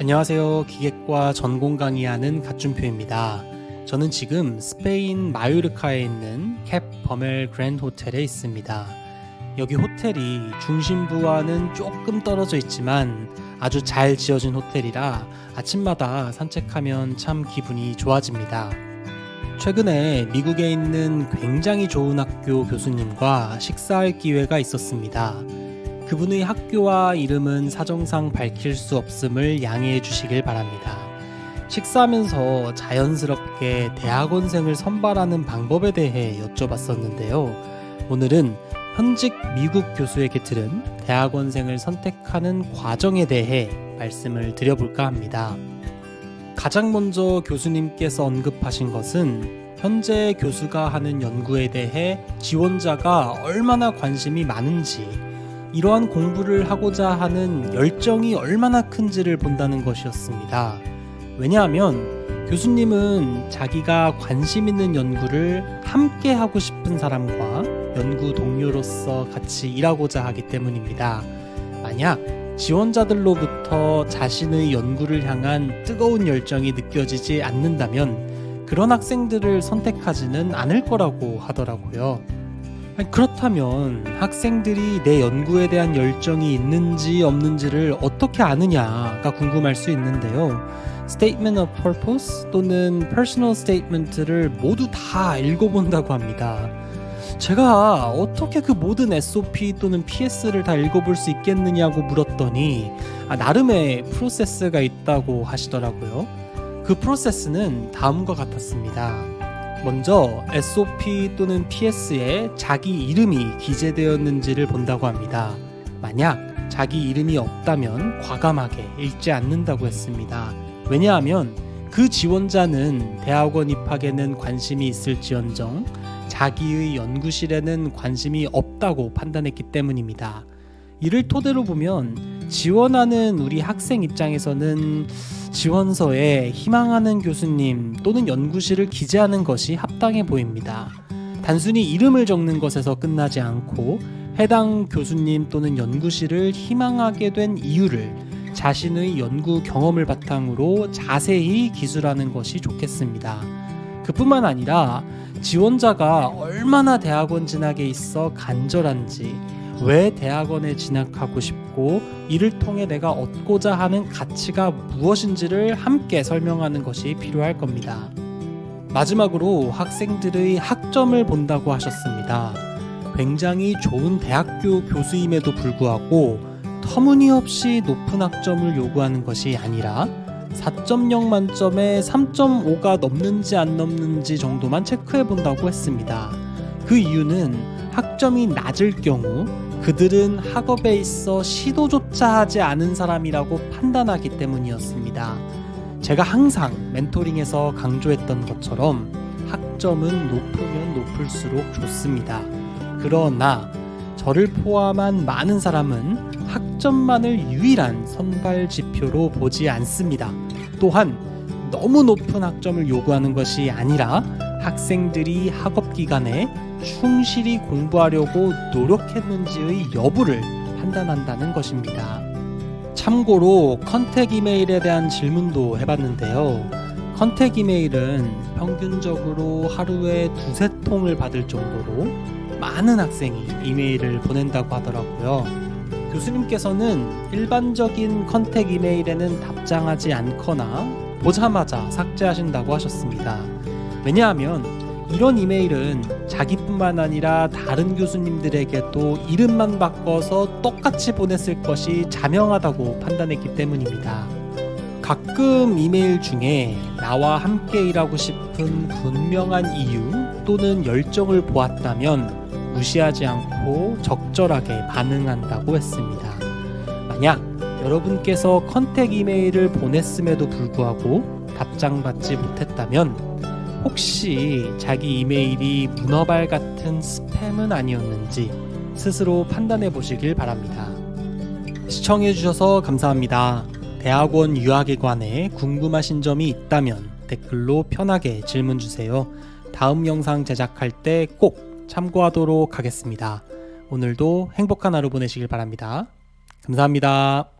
안녕하세요. 기계과 전공 강의하는 갓준표입니다. 저는 지금 스페인 마요르카에 있는 캡 버멜 그랜드 호텔에 있습니다. 여기 호텔이 중심부와는 조금 떨어져 있지만 아주 잘 지어진 호텔이라 아침마다 산책하면 참 기분이 좋아집니다. 최근에 미국에 있는 굉장히 좋은 학교 교수님과 식사할 기회가 있었습니다. 그분의 학교와 이름은 사정상 밝힐 수 없음을 양해해 주시길 바랍니다. 식사하면서 자연스럽게 대학원생을 선발하는 방법에 대해 여쭤봤었는데요. 오늘은 현직 미국 것에게 들은 대학원생을 선택하는 과정에 대해 말씀을 드려볼까 합니다. 가장 먼저 교수님께서 언급하신 것은 현재 교수가 하는 연구에 대해 지원자가 얼마나 관심이 많은지 이러한 공부를 하고자 하는 열정이 얼마나 큰지를 본다는 것이었습니다. 왜냐하면 교수님은 자기가 관심 있는 연구를 함께 하고 싶은 사람과 연구 동료로서 같이 일하고자 하기 때문입니다. 만약 지원자들로부터 자신의 연구를 향한 뜨거운 열정이 느껴지지 않는다면 그런 학생들을 선택하지는 않을 거라고 하더라고요. 그렇다면 학생들이 내 연구에 대한 열정이 있는지 없는지를 어떻게 아느냐가 궁금할 수 있는데요. Statement of Purpose 또는 Personal Statement를 모두 다 읽어본다고 합니다. 제가 어떻게 그 모든 SOP 또는 PS를 다 읽어볼 수 있겠느냐고 물었더니 아, 나름의 프로세스가 있다고 하시더라고요. 그 프로세스는 다음과 같았습니다. 먼저 SOP 또는 PS에 자기 이름이 기재되었는지를 본다고 합니다. 만약 자기 이름이 없다면 과감하게 읽지 않는다고 했습니다. 왜냐하면 그 지원자는 대학원 입학에는 관심이 있을지언정 자기의 연구실에는 관심이 없다고 판단했기 때문입니다. 이를 토대로 보면 지원하는 우리 학생 입장에서는 지원서에 희망하는 교수님 또는 연구실을 기재하는 것이 합당해 보입니다. 단순히 이름을 적는 것에서 끝나지 않고 해당 교수님 또는 연구실을 희망하게 된 이유를 자신의 연구 경험을 바탕으로 자세히 기술하는 것이 좋겠습니다. 그뿐만 아니라 지원자가 얼마나 대학원 진학에 있어 간절한지 왜 대학원에 진학하고 싶 고 이를 통해 내가 얻고자 하는 가치가 무엇인지를 함께 설명하는 것이 필요할 겁니다. 마지막으로 학생들의 학점을 본다고 하셨습니다. 굉장히 좋은 대학교 교수임에도 불구하고 터무니없이 높은 학점을 요구하는 것이 아니라 4.0 만점에 3.5가 넘는지 안 넘는지 정도만 체크해 본다고 했습니다. 그 이유는 학점이 낮을 경우 그들은 학업에 있어 시도조차 하지 않은 사람이라고 판단하기 때문이었습니다. 제가 항상 멘토링에서 강조했던 것처럼 학점은 높으면 높을수록 좋습니다. 그러나 저를 포함한 많은 사람은 학점만을 유일한 선발 지표로 보지 않습니다. 또한 너무 높은 학점을 요구하는 것이 아니라 학생들이 학업 기간에 충실히 공부하려고 노력했는지의 여부를 판단한다는 것입니다. 참고로 컨택 이메일에 대한 질문도 해봤는데요. 컨택 이메일은 평균적으로 하루에 두세 통을 받을 정도로 많은 학생이 이메일을 보낸다고 하더라고요. 교수님께서는 일반적인 컨택 이메일에는 답장하지 않거나 보자마자 삭제하신다고 하셨습니다. 왜냐하면 이런 이메일은 자기뿐만 아니라 다른 교수님들에게도 이름만 바꿔서 똑같이 보냈을 것이 자명하다고 판단했기 때문입니다. 가끔 이메일 중에 나와 함께 일하고 싶은 분명한 이유 또는 열정을 보았다면 무시하지 않고 적절하게 반응한다고 했습니다. 만약 여러분께서 컨택 이메일을 보냈음에도 불구하고 답장받지 못했다면 혹시 자기 이메일이 문어발 같은 스팸은 아니었는지 스스로 판단해 보시길 바랍니다. 시청해 주셔서 감사합니다. 대학원 유학에 관해 궁금하신 점이 있다면 댓글로 편하게 질문 주세요. 다음 영상 제작할 때 꼭 참고하도록 하겠습니다. 오늘도 행복한 하루 보내시길 바랍니다. 감사합니다.